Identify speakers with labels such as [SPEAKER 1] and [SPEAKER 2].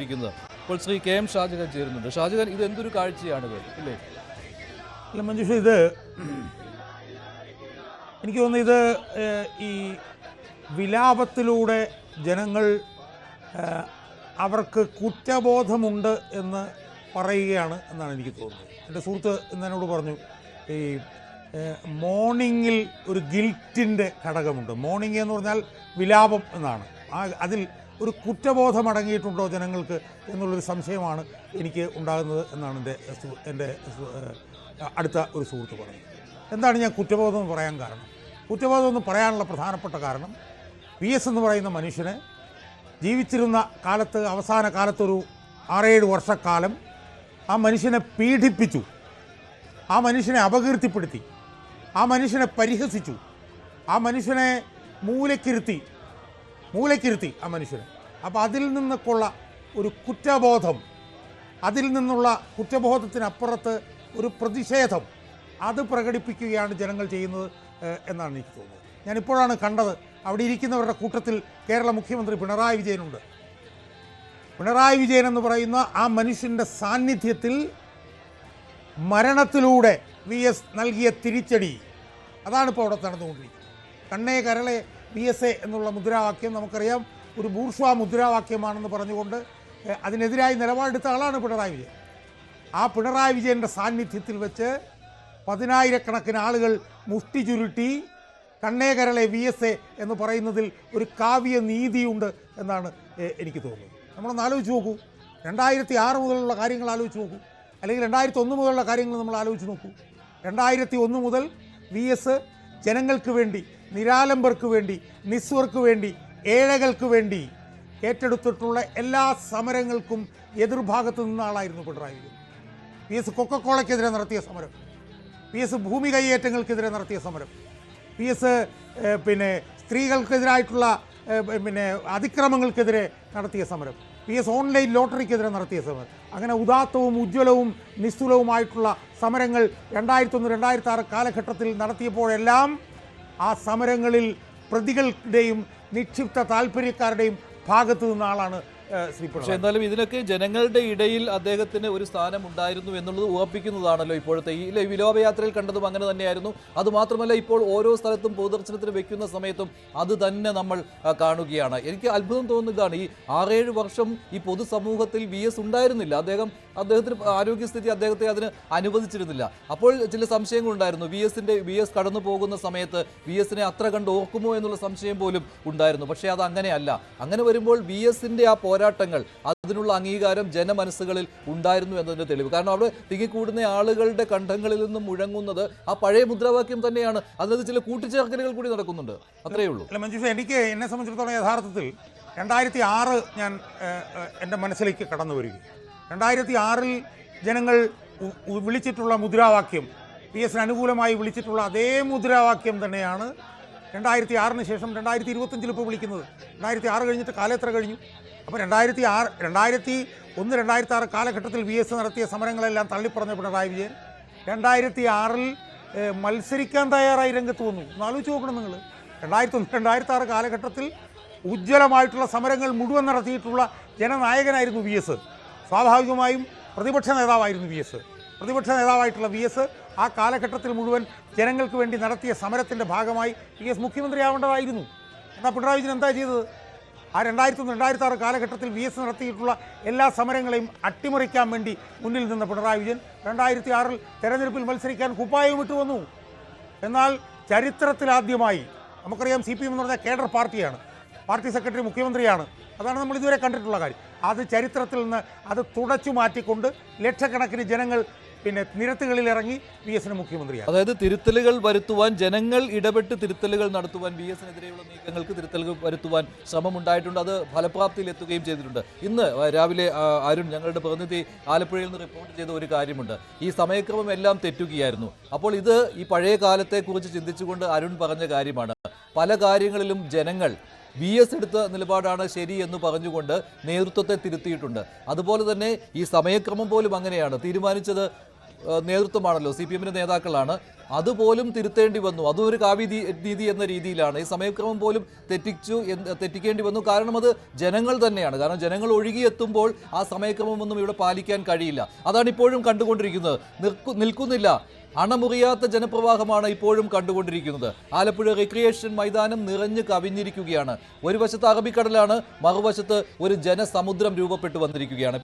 [SPEAKER 1] ഇരിക്കുന്നത്. ഇപ്പോൾ Shri K M Shah Jahan ചേരുന്നുണ്ട്. ഷാജഹാൻ ഇത് എന്തൊരു കാഴ്ചയാണിത് അല്ലേ?
[SPEAKER 2] അല്ല മഞ്ജുഷ ഇത് എനിക്ക് തോന്നുന്നു ഇത് ഈ വിലാപത്തിലൂടെ ജനങ്ങൾ അവർക്ക് കുറ്റബോധമുണ്ട് എന്ന് പറയുകയാണ് എന്നാണ് എനിക്ക് തോന്നുന്നത്. എന്റെ സുഹൃത്ത് എന്നോട് പറഞ്ഞു ഈ മോർണിംഗിൽ ഒരു ഗിൽറ്റിന്റെ ഘടകമുണ്ട്. മോർണിംഗ് എന്ന് പറഞ്ഞാൽ വിലാപം എന്നാണ്. ആ അതിൽ ഒരു കുറ്റബോധം അടങ്ങിയിട്ടുണ്ടോ ജനങ്ങൾക്ക് എന്നുള്ളൊരു സംശയമാണ് എനിക്ക് ഉണ്ടാകുന്നത് എന്നാണ് എന്റെ എന്റെ അടുത്ത ഒരു സുഹൃത്ത് പറഞ്ഞത്. എന്താണ് ഞാൻ കുറ്റബോധം എന്ന് പറയാൻ കാരണം? കുറ്റബോധം എന്ന് പറയാനുള്ള പ്രധാനപ്പെട്ട കാരണം വി എസ് എന്ന് പറയുന്ന മനുഷ്യനെ ജീവിച്ചിരുന്ന കാലത്ത് അവസാന കാലത്തൊരു ആറേഴ് വർഷക്കാലം ആ മനുഷ്യനെ പീഡിപ്പിച്ചു. ആ മനുഷ്യനെ അപകീർത്തിപ്പെടുത്തി. ആ മനുഷ്യനെ പരിഹസിച്ചു. ആ മനുഷ്യനെ മൂലക്കിരുത്തി. മൂലക്കിരുത്തി ആ മനുഷ്യനെ. അപ്പോൾ അതിൽ നിന്നൊക്കെയുള്ള ഒരു കുറ്റബോധം അതിൽ നിന്നുള്ള കുറ്റബോധത്തിനപ്പുറത്ത് ഒരു പ്രതിഷേധം അത് പ്രകടിപ്പിക്കുകയാണ് ജനങ്ങൾ ചെയ്യുന്നത് എന്നാണ് എനിക്ക് തോന്നുന്നത്. ഞാനിപ്പോഴാണ് കണ്ടത് അവിടെ ഇരിക്കുന്നവരുടെ കൂട്ടത്തിൽ കേരള മുഖ്യമന്ത്രി പിണറായി വിജയനുണ്ട്. പിണറായി വിജയൻ എന്ന് പറയുന്ന ആ മനുഷ്യന്റെ സാന്നിധ്യത്തിൽ മരണത്തിലൂടെ വി എസ് നൽകിയ തിരിച്ചടി. അതാണ് ഇപ്പോൾ അവിടെ നടന്നുകൊണ്ടിരിക്കുന്നത്. കണ്ണേ കരളെ വി എസ് എ എന്നുള്ള മുദ്രാവാക്യം നമുക്കറിയാം. ഒരു ബൂർഷ്വാ മുദ്രാവാക്യമാണെന്ന് പറഞ്ഞുകൊണ്ട് അതിനെതിരായി നിലപാടെടുത്ത ആളാണ് പിണറായി വിജയൻ. ആ പിണറായി വിജയന്റെ സാന്നിധ്യത്തിൽ വെച്ച് പതിനായിരക്കണക്കിന് ആളുകൾ മുഷ്ടി ചുരുട്ടി കണ്ണേകരളെ വി എസ് എ എന്ന് പറയുന്നതിൽ ഒരു കാവ്യ നീതിയുണ്ട് എന്നാണ് എനിക്ക് തോന്നുന്നത്. നമ്മളൊന്ന് ആലോചിച്ച് നോക്കൂ. രണ്ടായിരത്തി ആറ് മുതലുള്ള കാര്യങ്ങൾ ആലോചിച്ച് നോക്കൂ. അല്ലെങ്കിൽ രണ്ടായിരത്തി ഒന്ന് മുതലുള്ള കാര്യങ്ങൾ നമ്മൾ ആലോചിച്ച് നോക്കൂ. രണ്ടായിരത്തി ഒന്ന് മുതൽ വി എസ് ജനങ്ങൾക്ക് വേണ്ടി നിരാലംബർക്ക് വേണ്ടി നിസ്വർക്ക് വേണ്ടി ഏഴകൾക്ക് വേണ്ടി ഏറ്റെടുത്തിട്ടുള്ള എല്ലാ സമരങ്ങൾക്കും എതിർഭാഗത്തു നിന്ന ആളായിരുന്നു പിണറായി വിജയൻ. പി എസ് കൊക്കക്കോളയ്ക്കെതിരെ നടത്തിയ സമരം. പി എസ് ഭൂമി കൈയേറ്റങ്ങൾക്കെതിരെ നടത്തിയ സമരം. പി എസ് പിന്നെ സ്ത്രീകൾക്കെതിരായിട്ടുള്ള പിന്നെ അതിക്രമങ്ങൾക്കെതിരെ നടത്തിയ സമരം. പി എസ് ഓൺലൈൻ ലോട്ടറിക്കെതിരെ നടത്തിയ സമരം. അങ്ങനെ ഉദാത്തവും ഉജ്ജ്വലവും നിസ്തുലവുമായിട്ടുള്ള സമരങ്ങൾ രണ്ടായിരത്തൊന്ന് രണ്ടായിരത്തി ആറ് കാലഘട്ടത്തിൽ നടത്തിയപ്പോഴെല്ലാം ആ സമരങ്ങളിൽ പ്രതികളുടെയും നിക്ഷിപ്ത താല്പര്യക്കാരുടെയും ഭാഗത്ത് നിന്ന ആളാണ് ശ്രീ
[SPEAKER 1] പക്ഷെ എന്നാലും ഇതിനൊക്കെ ജനങ്ങളുടെ ഇടയിൽ അദ്ദേഹത്തിന് ഒരു സ്ഥാനം ഉണ്ടായിരുന്നു എന്നുള്ളത് ഉറപ്പിക്കുന്നതാണല്ലോ ഇപ്പോഴത്തെ. ഈ വിലോപയാത്രയിൽ കണ്ടതും അങ്ങനെ തന്നെയായിരുന്നു. അതുമാത്രമല്ല ഇപ്പോൾ ഓരോ സ്ഥലത്തും പൊതുദർശനത്തിന് വെക്കുന്ന സമയത്തും അത് തന്നെ നമ്മൾ കാണുകയാണ്. എനിക്ക് അത്ഭുതം തോന്നുന്നതാണ് ഈ ആറേഴ് വർഷം ഈ പൊതുസമൂഹത്തിൽ വി എസ് ഉണ്ടായിരുന്നില്ല. അദ്ദേഹം അദ്ദേഹത്തിന് ആരോഗ്യസ്ഥിതി അദ്ദേഹത്തെ അതിന് അനുവദിച്ചിരുന്നില്ല. അപ്പോൾ ചില സംശയങ്ങളുണ്ടായിരുന്നു വി എസിന്റെ വി എസ് കടന്നു പോകുന്ന സമയത്ത് വി എസിനെ അത്ര കണ്ട് ഓർക്കുമോ എന്നുള്ള സംശയം പോലും ഉണ്ടായിരുന്നു. പക്ഷേ അത് അങ്ങനെയല്ല. അങ്ങനെ വരുമ്പോൾ വി എസിന്റെ ആ പോരാട്ടങ്ങൾ അതിനുള്ള അംഗീകാരം ജനമനസ്സുകളിൽ ഉണ്ടായിരുന്നു എന്നതിന്റെ തെളിവ്. കാരണം അവിടെ തിങ്ങിക്കൂടുന്ന ആളുകളുടെ കണ്ഠങ്ങളിൽ നിന്നും മുഴങ്ങുന്നത് ആ പഴയ മുദ്രാവാക്യം തന്നെയാണ്. അതിനകത്ത് ചില കൂട്ടിച്ചേർക്കലുകൾ കൂടി നടക്കുന്നുണ്ട്. അത്രയേ ഉള്ളൂ.
[SPEAKER 2] മഞ്ജുഷ എനിക്ക് എന്നെ സംബന്ധിച്ചിടത്തോളം യഥാർത്ഥത്തിൽ രണ്ടായിരത്തി ആറ് ഞാൻ എന്റെ മനസ്സിലേക്ക് കടന്നു വരികയും രണ്ടായിരത്തി ആറിൽ ജനങ്ങൾ വിളിച്ചിട്ടുള്ള മുദ്രാവാക്യം പി എസിന് അനുകൂലമായി വിളിച്ചിട്ടുള്ള അതേ മുദ്രാവാക്യം തന്നെയാണ് രണ്ടായിരത്തി ആറിന് ശേഷം രണ്ടായിരത്തി ഇരുപത്തഞ്ചിൽ ഇപ്പോൾ വിളിക്കുന്നത്. രണ്ടായിരത്തി ആറ് കഴിഞ്ഞിട്ട് കാലം എത്ര കഴിഞ്ഞു? അപ്പോൾ രണ്ടായിരത്തി ആറ് രണ്ടായിരത്തി ഒന്ന് രണ്ടായിരത്തി ആറ് കാലഘട്ടത്തിൽ വി എസ് നടത്തിയ സമരങ്ങളെല്ലാം തള്ളിപ്പറഞ്ഞ പിണറായി വിജയൻ. രണ്ടായിരത്തി ആറിൽ മത്സരിക്കാൻ തയ്യാറായി രംഗത്ത് വന്നു. ഒന്ന് ആലോചിച്ച് നോക്കണം നിങ്ങൾ. രണ്ടായിരത്തി ഒന്ന് രണ്ടായിരത്തി ആറ് കാലഘട്ടത്തിൽ ഉജ്ജ്വലമായിട്ടുള്ള സമരങ്ങൾ മുഴുവൻ നടത്തിയിട്ടുള്ള ജനനായകനായിരുന്നു വി എസ്. സ്വാഭാവികമായും പ്രതിപക്ഷ നേതാവായിരുന്നു വി എസ്. പ്രതിപക്ഷ നേതാവായിട്ടുള്ള വി എസ് ആ കാലഘട്ടത്തിൽ മുഴുവൻ ജനങ്ങൾക്ക് വേണ്ടി നടത്തിയ സമരത്തിന്റെ ഭാഗമായി വി എസ് മുഖ്യമന്ത്രിയാവേണ്ടതായിരുന്നു എന്നാൽ പിണറായി വിജയൻ എന്താ ചെയ്തത്? ആ രണ്ടായിരത്തി രണ്ടായിരത്തി ആറ് കാലഘട്ടത്തിൽ വി എസ് നടത്തിയിട്ടുള്ള എല്ലാ സമരങ്ങളെയും അട്ടിമറിക്കാൻ വേണ്ടി മുന്നിൽ നിന്ന പിണറായി വിജയൻ രണ്ടായിരത്തി ആറിൽ തെരഞ്ഞെടുപ്പിൽ മത്സരിക്കാൻ കുപ്പായം ഇട്ടു വന്നു. എന്നാൽ ചരിത്രത്തിലാദ്യമായി നമുക്കറിയാം സി പി എം എന്ന് പറഞ്ഞാൽ കേഡർ പാർട്ടിയാണ്. പാർട്ടി സെക്രട്ടറി മുഖ്യമന്ത്രിയാണ്. അതാണ് നമ്മൾ ഇതുവരെ കണ്ടിട്ടുള്ള കാര്യം. അത് ചരിത്രത്തിൽ നിന്ന് അത് തുടച്ചു മാറ്റിക്കൊണ്ട് ലക്ഷക്കണക്കിന് ജനങ്ങൾ പിന്നെ നിരത്തുകളിൽ ഇറങ്ങി വി എസിന് മുഖ്യമന്ത്രിയാണ്.
[SPEAKER 1] അതായത് തിരുത്തലുകൾ വരുത്തുവാൻ ജനങ്ങൾ ഇടപെട്ട് തിരുത്തലുകൾ നടത്തുവാൻ ബി എസിനെതിരെയുള്ള നീക്കങ്ങൾക്ക് തിരുത്തലുകൾ വരുത്തുവാൻ ശ്രമമുണ്ടായിട്ടുണ്ട്. അത് ഫലപ്രാപ്തിയിൽ എത്തുകയും ചെയ്തിട്ടുണ്ട്. ഇന്ന് രാവിലെ അരുൺ ഞങ്ങളുടെ പ്രതിനിധി ആലപ്പുഴയിൽ നിന്ന് റിപ്പോർട്ട് ചെയ്ത ഒരു കാര്യമുണ്ട്. ഈ സമയക്രമം എല്ലാം തെറ്റുകയായിരുന്നു. അപ്പോൾ ഇത് ഈ പഴയ കാലത്തെക്കുറിച്ച് ചിന്തിച്ചുകൊണ്ട് അരുൺ പറഞ്ഞ കാര്യമാണ്. പല കാര്യങ്ങളിലും ജനങ്ങൾ വി എസ് എടുത്ത നിലപാടാണ് ശരി എന്ന് പറഞ്ഞുകൊണ്ട് നേതൃത്വത്തെ തിരുത്തിയിട്ടുണ്ട്. അതുപോലെ തന്നെ ഈ സമയക്രമം പോലും അങ്ങനെയാണ്. തീരുമാനിച്ചത് നേതൃത്വമാണല്ലോ. സി പി എമ്മിന്റെ നേതാക്കളാണ്. അതുപോലും തിരുത്തേണ്ടി വന്നു. അതും ഒരു കാവ്യ രീതി എന്ന രീതിയിലാണ്. ഈ സമയക്രമം പോലും തെറ്റിച്ചു തെറ്റിക്കേണ്ടി വന്നു. കാരണം അത് ജനങ്ങൾ തന്നെയാണ്. കാരണം ജനങ്ങൾ ഒഴുകിയെത്തുമ്പോൾ ആ സമയക്രമമൊന്നും ഇവിടെ പാലിക്കാൻ കഴിയില്ല. അതാണ് ഇപ്പോഴും കണ്ടുകൊണ്ടിരിക്കുന്നത്. നിൽക്കുന്നില്ല. അണമുറിയാത്ത ജനപ്രവാഹമാണ് ഇപ്പോഴും കണ്ടുകൊണ്ടിരിക്കുന്നത്. ആലപ്പുഴ റിക്രിയേഷൻ മൈതാനം നിറഞ്ഞു കവിഞ്ഞിരിക്കുകയാണ്. ഒരു വശത്ത് അറബിക്കടലാണ് മറുവശത്ത് ഒരു ജനസമുദ്രം രൂപപ്പെട്ടു വന്നിരിക്കുകയാണ്.